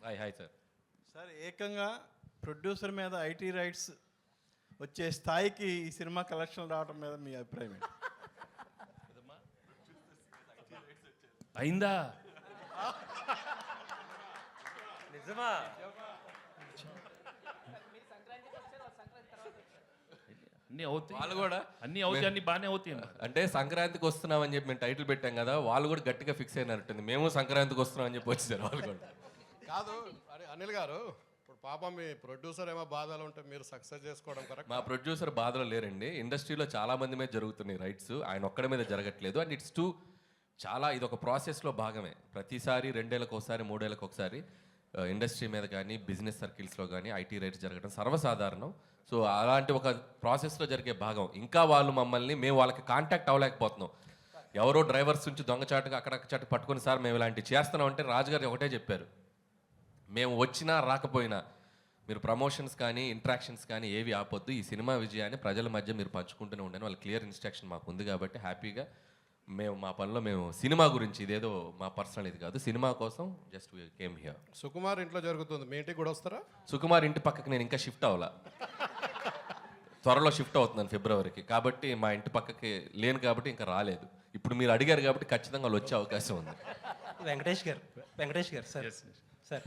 Hi hi sir sir ఏకంగా producer మీద IT raids వచ్చే స్థాయికి ఈ సినిమా కలెక్షన్ రావడం మీద మీ అభిప్రాయం ఏంటి? అయిందా? నిజమా? అన్నీ అవుతాయి. వాళ్ళు కూడా అన్నీ అవుతాయి అన్నీ బాగానే అవుతాయి. అంటే సంక్రాంతికి వస్తున్నామని చెప్పి మేము టైటిల్ పెట్టాం కదా వాళ్ళు కూడా గట్టిగా ఫిక్స్ అయినట్టుంది. మేము సంక్రాంతికి వస్తున్నాం అని చెప్పి వచ్చేసారు వాళ్ళు కూడా. కాదు అరే అనిల్ గారు ఇప్పుడు పాపం మీ ప్రొడ్యూసర్ ఏమో బాధలు ఉంటే మీరు సక్సెస్ చేసుకోవడం కరెక్ట్ మా ప్రొడ్యూసర్ బాధలో లేరండి. ఇండస్ట్రీలో చాలా మంది మీద జరుగుతున్నాయి రైట్స్ ఆయన ఒక్కడి మీద జరగట్లేదు. అండ్ ఇట్స్ టూ చాలా ఇది ఒక ప్రాసెస్లో భాగమే. ప్రతిసారి రెండేళ్ళకి ఒకసారి మూడేళ్ళకి ఒకసారి ఇండస్ట్రీ మీద కానీ బిజినెస్ సర్కిల్స్లో కానీ ఐటీ రైట్స్ జరగడం సర్వసాధారణం. సో అలాంటి ఒక ప్రాసెస్లో జరిగే భాగం. ఇంకా వాళ్ళు మమ్మల్ని మేము వాళ్ళకి కాంటాక్ట్ అవ్వలేకపోతున్నాం. ఎవరో డ్రైవర్స్ నుంచి దొంగచాటుగా అక్కడ చాటు పట్టుకొని సార్ మేము ఇలాంటివి చేస్తున్నాం. అంటే రాజుగారు ఒకటే చెప్పారు. మేము వచ్చినా రాకపోయినా మీరు ప్రమోషన్స్ కానీ ఇంట్రాక్షన్స్ కానీ ఏవి ఆపొద్దు. ఈ సినిమా విజయాన్ని ప్రజల మధ్య మీరు పంచుకుంటూనే ఉండండి. వాళ్ళ క్లియర్ ఇన్స్ట్రక్షన్ మాకు ఉంది కాబట్టి హ్యాపీగా మేము మా పనిలో మేము సినిమా గురించి ఇదేదో మా పర్సనల్ ఇది కాదు. సినిమా కోసం జస్ట్ కేమ్ హియర్ సుకుమార్ ఇంట్లో జరుగుతుంది. మీ ఇంటికి కూడా వస్తారా? సుకుమార్ ఇంటి పక్కకి నేను ఇంకా షిఫ్ట్ అవ్వాలా. త్వరలో షిఫ్ట్ అవుతున్నాను ఫిబ్రవరికి. కాబట్టి మా ఇంటి పక్కకి లేను కాబట్టి ఇంకా రాలేదు. ఇప్పుడు మీరు అడిగారు కాబట్టి ఖచ్చితంగా వాళ్ళు వచ్చే అవకాశం ఉంది. Venkatesh garu. Venkatesh garu sir. Sir